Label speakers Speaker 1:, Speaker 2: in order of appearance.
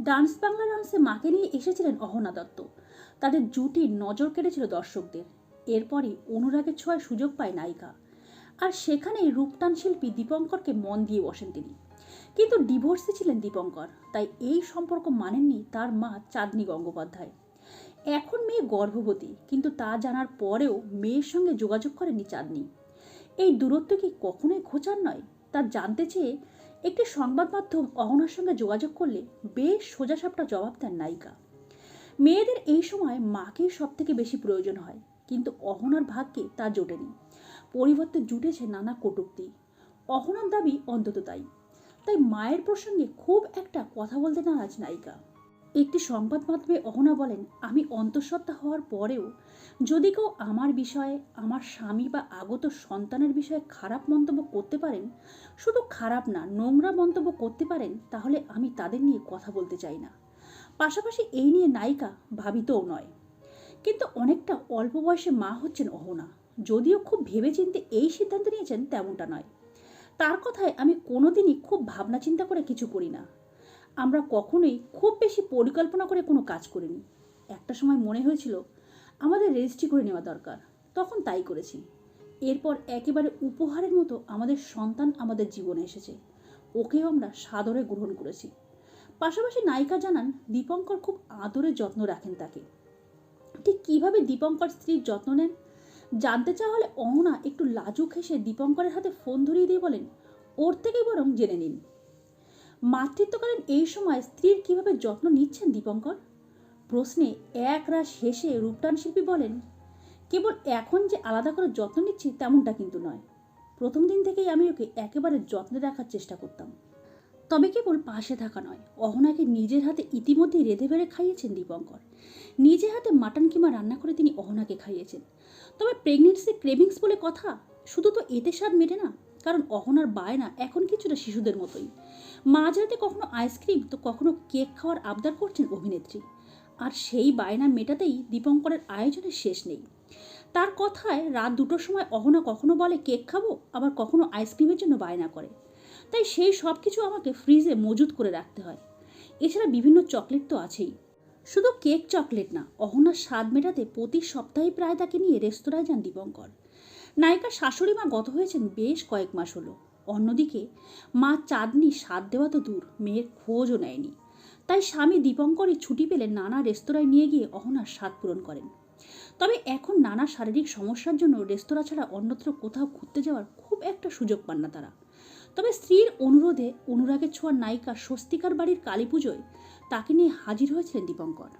Speaker 1: Dance Bangla ডান্সে মাকে নিয়ে এসেছিলেন অহনা দত্ত। তাদের জুটি নজর কেটেছিল দর্শকদের। এরপরই অনুরাগের ছোঁয়ার সুযোগ পায় নায়িকা। আর সেখানেই রূপটান শিল্পী দীপঙ্করকে মন দিয়ে বসেন তিনি। কিন্তু ডিভোর্সে ছিলেন দীপঙ্কর, তাই এই সম্পর্ক মানেননি তার মা চাঁদনী গঙ্গোপাধ্যায়। এখন মেয়ে গর্ভবতী, কিন্তু তা জানার পরেও মেয়ের সঙ্গে যোগাযোগ করেনি চাঁদনি। এই দূরত্ব কি কখনোই খোঁচার নয়? তা জানতে চেয়ে একটি সংবাদ মাধ্যম অহনার সঙ্গে যোগাযোগ করলে বেশ সোজাসাপটা জবাব দেন নায়িকা। মেয়েদের এই সময় মাকেই সব থেকে বেশি প্রয়োজন হয়, কিন্তু অহনার ভাগ্যে তা জোটেনি। পরিবর্তে জুটেছে নানা কটুক্তি। অহনার দাবি অন্তত তাই। তাই মায়ের প্রসঙ্গে খুব একটা কথা বলতে নারাজ নায়িকা। একটি সংবাদ মাধ্যমে অহনা বলেন, আমি অন্তঃসত্ত্বা হওয়ার পরেও যদি কেউ আমার বিষয়ে, আমার স্বামী বা আগত সন্তানের বিষয়ে খারাপ মন্তব্য করতে পারেন, শুধু খারাপ না, নোংরা মন্তব্য করতে পারেন, তাহলে আমি তাদের নিয়ে কথা বলতে চাই না। পাশাপাশি এই নিয়ে নায়িকা ভাবিতও নয়। কিন্তু অনেকটা অল্প বয়সে মা হচ্ছেন অহনা। যদিও খুব ভেবেচিন্তে এই সিদ্ধান্ত নিয়েছেন তেমনটা নয়। তার কথায় আমি কোনোদিনই খুব ভাবনা চিন্তা করে কিছু করি না। আমরা কখনোই খুব বেশি পরিকল্পনা করে কোনো কাজ করিনি। একটা সময় মনে হয়েছিল, আমাদের রেজিস্ট্রি করে নেওয়া দরকার। তখন তাই করেছি। এরপর একেবারে উপহারের মতো আমাদের সন্তান আমাদের জীবনে এসেছে। ওকেও আমরা সাদরে গ্রহণ করেছি। পাশাপাশি নায়িকা জানান, দীপঙ্কর খুব আদরে যত্ন রাখেন তাকে। ঠিক কীভাবে দীপঙ্কর স্ত্রীর যত্ন নেন? জানতে চাওয়া হলে অহনা একটু লাজুক হেসে দীপঙ্করের হাতে ফোন ধরিয়ে দিয়ে বলেন, ওর থেকেই বরং জেনে নিন। মাতৃত্বকালীন এই সময় স্ত্রীর কীভাবে যত্ন নিচ্ছেন দীপঙ্কর? প্রশ্নে এক রাশ হেসে রূপটান শিল্পী বলেন, কেবল এখন যে আলাদা করে যত্ন নিচ্ছি তেমনটা কিন্তু নয়। প্রথম দিন থেকেই আমি ওকে একেবারে যত্নে রাখার চেষ্টা করতাম। তবে কেবল পাশে থাকা নয়, অহনাকে নিজের হাতে ইতিমধ্যেই রেঁধে বেড়ে খাইয়েছেন দীপঙ্কর। নিজে হাতে মাটন কিমা রান্না করে তিনি অহনাকে খাইয়েছেন। তবে প্রেগনেন্সি ক্রেভিংস বলে কথা, শুধু তো এতে স্বাদ মেটে না। কারণ অহনার বায়না এখন কিছুটা শিশুদের মতোই। মাঝরাতে কখনো আইসক্রিম তো কখনো কেক খাওয়ার আবদার করছেন অভিনেত্রী। আর সেই বায়না মেটাতেই দীপঙ্করের আয়োজনের শেষ নেই। তার কথায় রাত দুটোর সময় অহনা কখনো বলে কেক খাব? আবার কখনো আইসক্রিমের জন্য বায়না করে। তাই সেই সব কিছু আমাকে ফ্রিজে মজুত করে রাখতে হয়। এছাড়া বিভিন্ন চকলেট তো আছেই। শুধু কেক চকলেট না, অহনার স্বাদ মেটাতে প্রতি সপ্তাহে প্রায় তাকে নিয়ে রেস্তোরাঁয় যান দীপঙ্কর। নায়িকার শাশুড়ি মা গত হয়েছেন বেশ কয়েক মাস হলো। অন্যদিকে, মা চাঁদনি স্বাদ দেওয়া তো দূর, মেয়ের খোঁজও নেয়নি। তাই স্বামী দীপঙ্করই ছুটি পেলে নানা রেস্তোরাঁয় নিয়ে গিয়ে অহনার স্বাদ পূরণ করেন। তবে এখন নানা শারীরিক সমস্যার জন্য রেস্তোরাঁ ছাড়া অন্যত্র কোথাও ঘুরতে যাওয়ার খুব একটা সুযোগ পান না তারা। তবে স্ত্রীর অনুরোধে অনুরাগের ছোঁয়ার নায়িকা স্বস্তিকার বাড়ির কালী পুজোয় তাকে নিয়ে হাজির হয়েছিলেন দীপঙ্কর।